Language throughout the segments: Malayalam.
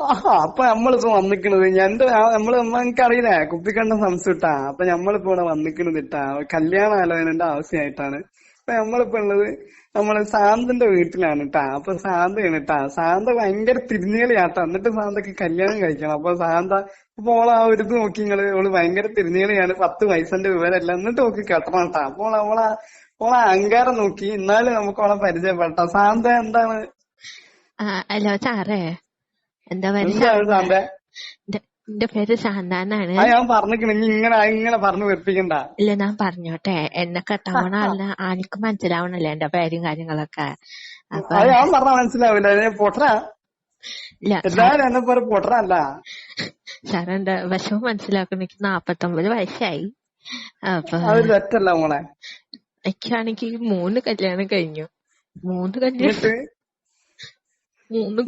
ആഹാ അപ്പൊ നമ്മളിപ്പോ വന്നിക്കണത് എന്റെ നമ്മൾ എനിക്കറിയില്ലേ കുപ്പിക്കണ്ട സംശയിട്ടാ അപ്പൊ നമ്മളിപ്പോ ഇവിടെ വന്നിക്കണത് ഇട്ടാ. കല്യാണ ആലോചനന്റെ ആവശ്യമായിട്ടാണ് അപ്പൊ നമ്മളിപ്പോ ഉള്ളത് നമ്മൾ സാന്തിന്റെ വീട്ടിലാണ് ട്ടാ അപ്പൊ സാന്തയാണ് ട്ടാ സാന്ത ഭയങ്കര തിരിഞ്ഞുകളിയാട്ടാ എന്നിട്ട് സാന്തക്ക് കല്യാണം കഴിക്കണം. അപ്പൊ സാന്ത ഇപ്പൊ ഓൾ ആ ഒരു നോക്കി നിങ്ങൾ ഓൾ ഭയങ്കര തിരിഞ്ഞുകളിയാണ് പത്ത് വയസ്സിന്റെ വിവരമല്ല എന്നിട്ട് നോക്കി കെട്ടണം ട്ടാ. അപ്പോൾ ഓളെ ഓളെ അഹങ്കാരം നോക്കി എന്നാലും നമുക്ക് ഓളെ പരിചയപ്പെട്ടാ സാന്ത എന്താണ്? ഹലോ സാറേ. എന്റെ പേര്? എന്റെ പേര് വെപ്പിക്കണ്ട. ഇല്ല ഞാൻ പറഞ്ഞോട്ടെ. എന്നെ കെട്ടവണ അല്ല ആനക്ക് മനസ്സിലാവണല്ലേ എന്റെ പേരും കാര്യങ്ങളൊക്കെ? അപ്പൊ എന്റെ വിഷമം മനസ്സിലാക്കുന്ന എനിക്ക് നാപ്പത്തൊമ്പത് വയസ്സായി. അപ്പൊ എനിക്കാണെങ്കി മൂന്ന് കല്യാണം കഴിഞ്ഞു. മൂന്ന് കല്യാണം.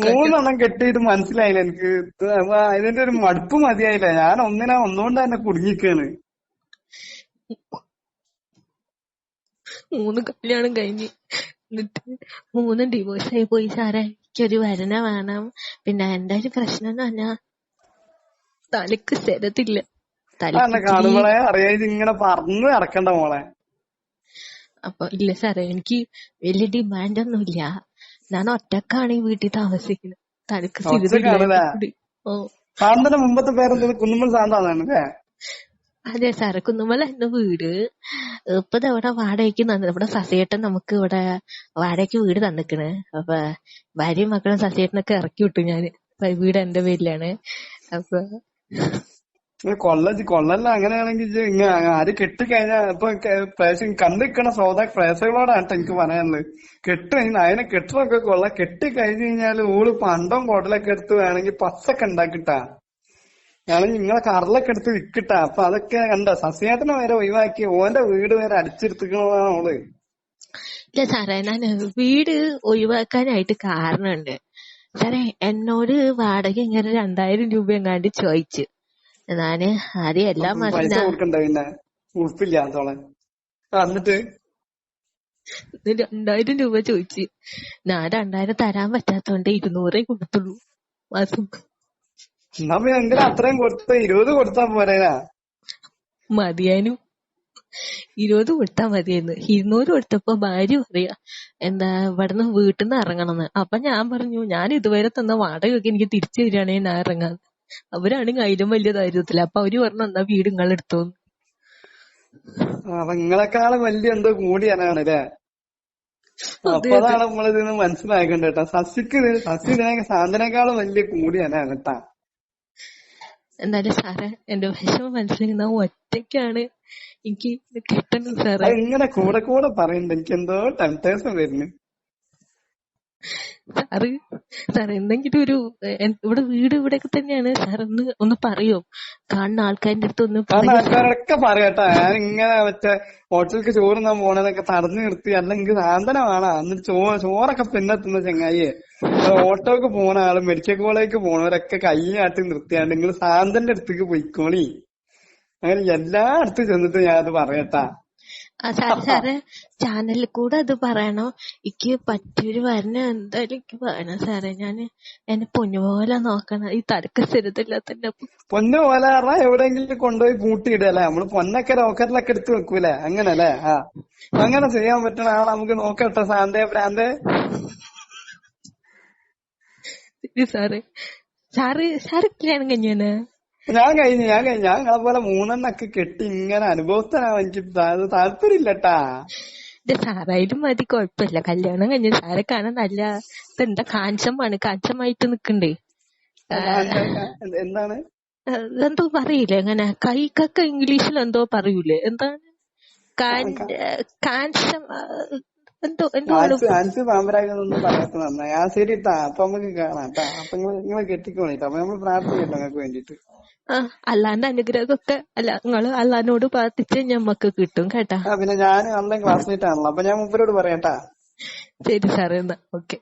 മൂന്നെണ്ണം കെട്ടിയിട്ട് മനസ്സിലായില്ല എനിക്ക്. അതിന്റെ ഒരു മടുപ്പ് മതിയായില്ല. ഞാൻ ഒന്നിനാ ഒന്നുകൊണ്ട് തന്നെ കുടുങ്ങിക്കാണ്. മൂന്ന് കല്യാണം കഴിഞ്ഞ് എന്നിട്ട് മൂന്ന് ഡിവോഴ്സ് ആയി പോയി. സാറേ എനിക്കൊരു വരന വേണം. പിന്നെ എന്റെ ഒരു പ്രശ്നം എന്ന് പറഞ്ഞാ തലക്ക് തലക്ക് കാണുമ്പോളെ ഇങ്ങനെ പറഞ്ഞു നടക്കണ്ട മോളെ. അപ്പൊ ഇല്ല സാറേ എനിക്ക് വലിയ ഡിമാൻഡ് ഒന്നുമില്ല. ഞാൻ ഒറ്റക്കാണ് ഈ വീട്ടിൽ താമസിക്കുന്നത്. തനിക്ക് ഓ. സാന്തന്റെ മുമ്പത്തെ പേരെന്തത് കുന്നുമ്മൽ സാന്താന്നാണ് അല്ലേ? അതെ സാറേ കുന്നുമല എന്റെ വീട്. ഇപ്പത് ഇവിടെ വാടകയ്ക്ക് തന്നു ഇവിടെ സസിയേട്ടൻ നമുക്ക് ഇവിടെ വാടകയ്ക്ക് വീട് തന്നിക്കണ്. അപ്പൊ ഭാര്യയും മക്കളും സസിയേട്ടനൊക്കെ ഇറക്കി വിട്ടു ഞാൻ. വീട് എന്റെ പേരിലാണ്. അപ്പൊ കൊള്ള കൊള്ളല്ല. അങ്ങനെയാണെങ്കിൽ ഇജ്ജ് ആര് കെട്ടിക്കഴിഞ്ഞാ ഇപ്പൊ പ്രേശ കണ്ടിക്കണ ശ്രോതാ പ്രേക്ഷകരോടാണ് ട്ടോ എനിക്ക് പറയാനുള്ളത്. കെട്ട് അതിനെ കെട്ടണൊക്കെ കൊള്ള കെട്ടി കഴിഞ്ഞു കഴിഞ്ഞാൽ ഓൾ പണ്ടം കൊടലൊക്കെ എടുത്ത് വേണമെങ്കിൽ പച്ചക്കെ ഉണ്ടാക്കിട്ടാ. ഞാനും നിങ്ങളെ കറലൊക്കെ എടുത്ത് വിക്കിട്ടാ. അപ്പൊ അതൊക്കെ കണ്ട? സസ്യാത്തിനെ വരെ ഒഴിവാക്കി ഓന്റെ വീട് വരെ അടിച്ചെടുത്തിക്കണതാണ് ഓൾ. ഇല്ല സാറേ ഞാൻ വീട് ഒഴിവാക്കാനായിട്ട് കാരണമുണ്ട് സാറേ എന്നോട് വാടക ഇങ്ങനെ രണ്ടായിരം രൂപ എങ്ങാണ്ട് ചോദിച്ചു. ഞാൻ ആദ്യം എല്ലാം എന്നിട്ട്? രണ്ടായിരം രൂപ ചോദിച്ചു. ഞാൻ രണ്ടായിരം തരാൻ പറ്റാത്തോണ്ട് ഇരുന്നൂറേ കൊടുത്തുള്ളൂ മാസം. അത്രയും കൊടുത്ത ഇരുപത് കൊടുത്താ പോരേനാ മതിയാനു. ഇരുപത് കൊടുത്താ മതിയായിരുന്നു. ഇരുന്നൂറ് കൊടുത്തപ്പോ ഭാര്യ പറയാ എന്താ ഇവിടുന്ന് വീട്ടിൽ നിന്ന് ഇറങ്ങണമെന്ന് അപ്പൊ ഞാൻ പറഞ്ഞു ഞാൻ ഇതുവരെ തന്ന വാടകയൊക്കെ എനിക്ക് തിരിച്ചു തരികയാണെങ്കിൽ ഞാൻ ഇറങ്ങാം. അവരാണെങ്കിൽ അതിലും വലിയ ദാരിദ്ര്യത്തിലാ. അപ്പൊ അവർ പറഞ്ഞു എന്നാ വീട് നിങ്ങൾ എടുത്തോന്ന് അപ്പൊ നിങ്ങളെക്കാളും വലിയ എന്തോ കൂടിയാനാണ് ല്ലേ അപ്പൊ അതാണ് നമ്മളിതിന്ന് മനസ്സിലാക്കണ്ട കേട്ടാ. സസിക്ക് സസി സാധനേക്കാളും വലിയ കൂടിയാനാണ് കേട്ടാ. എന്നാലും സാറേ എന്റെ വിഷമം മനസ്സിലാക്കുന്ന ഒറ്റയ്ക്കാണ് എനിക്ക് ഇത് കിട്ടണം സാറേ. ഇങ്ങനെ കൂടെ കൂടെ പറയണ്ട. എനിക്ക് എന്തോ ടെംപ്ടേഷൻ വരുന്നു സാറ് സാർ എന്തെങ്കിലും ഒരു ഇവിടെ വീട് ഇവിടെയൊക്കെ തന്നെയാണ്. സാർ ഒന്ന് ഒന്ന് പറയോ? കാണുന്ന ആൾക്കാരുടെ അടുത്ത് ഒന്ന് ആൾക്കാരൊക്കെ പറയട്ടാ ഞാൻ ഇങ്ങനെ മറ്റേ ഹോട്ടലിലേക്ക് ചോറ് തിന്നാൻ പോണതൊക്കെ തടഞ്ഞു നിർത്തി അല്ലെങ്കിൽ സാന്ത്വനമാണ്? എന്നിട്ട് ചോ ചോറൊക്കെ പിന്നെ തിന്ന ചങ്ങായിയെ ഓട്ടോക്ക് പോണ ആൾ മെഡിക്കൽ കോളേജിലേക്ക് പോണവരൊക്കെ കൈയാട്ടി നിർത്തിയാണ്ട് നിങ്ങൾ സാന്തന്റെ അടുത്തേക്ക് പോയിക്കോളി. അങ്ങനെ എല്ലായിടത്തും ചെന്നിട്ട് ഞാൻ അത് പറയട്ടാ സാറ് സാറ് ചാനലിൽ കൂടെ അത് പറയണം? എനിക്ക് പറ്റിയൊരു വരണ എന്തായാലും എനിക്ക് വേണം സാറേ. ഞാൻ എന്നെ പൊന്നുപോലെ നോക്കണം. ഈ തലക്ക് സ്ഥിരത്തില്ലാത്ത പൊന്ന് പോലെ പറഞ്ഞാ എവിടെയെങ്കിലും കൊണ്ടുപോയി പൂട്ടിയിടല്ലേ? നമ്മൾ പൊന്നൊക്കെ ലോക്കറിലൊക്കെ എടുത്ത് വെക്കൂലേ? അങ്ങനല്ലേ? ആ. അങ്ങനെ ചെയ്യാൻ പറ്റണ ആളെ നമുക്ക് നോക്കട്ടെ സാന്തേ പ്രാന്തേ. സാറ്. സാറ് സാറ് കല്യാണം കഴിഞ്ഞാണ് ഞാൻ കഴിഞ്ഞു ഞാൻ കഴിഞ്ഞു. ഞാൻ നിങ്ങളെ പോലെ മൂന്നെണ്ണൊക്കെ കെട്ടി ഇങ്ങനെ അനുഭവസ്ഥനാവാൻ എനിക്ക് താല്പര്യമില്ലട്ടാ. ഇത് സാറായാലും മതി കുഴപ്പമില്ല. കല്യാണം കഴിഞ്ഞ സാറെ കാണാൻ നല്ല എന്താ കാഞ്ചമാണ് കാഞ്ചമായിട്ട് നിക്കണ്ടേ? എന്താണ്? എന്തോ പറയില്ല അങ്ങനെ? കൈക്കൊക്കെ ഇംഗ്ലീഷിൽ എന്തോ പറയൂലേ? എന്താണ്? കാഞ്ചം എന്തോ എന്തോ ആണ്. ആൻസ് ആൻസ് പാമ്പരാഗൊന്നും പറയാത്ത നന്നായി. ആ ശരി ട്ടാ അപ്പൊ നമുക്ക് കാണാം ട്ടാ അപ്പൊ നിങ്ങൾ കെട്ടിക്കോളി ട്ടാ അപ്പൊ പ്രാർത്ഥിക്കട്ടോ നിങ്ങക്ക് വേണ്ടിട്ട് ആ അല്ലാന്റെ അനുഗ്രഹമൊക്കെ അല്ല നിങ്ങൾ അല്ലാനോട് പ്രാർത്ഥിച്ച് ഞമ്മക്ക് കിട്ടും കേട്ടാ. പിന്നെ ഞാൻ ഓൺലൈൻ ക്ലാസ്മേറ്റ് ആണല്ലോ. അപ്പൊ ഞാൻ മുപ്പരോട് പറയാട്ടാ ശരി സാറേ എന്നാ. ഓക്കെ.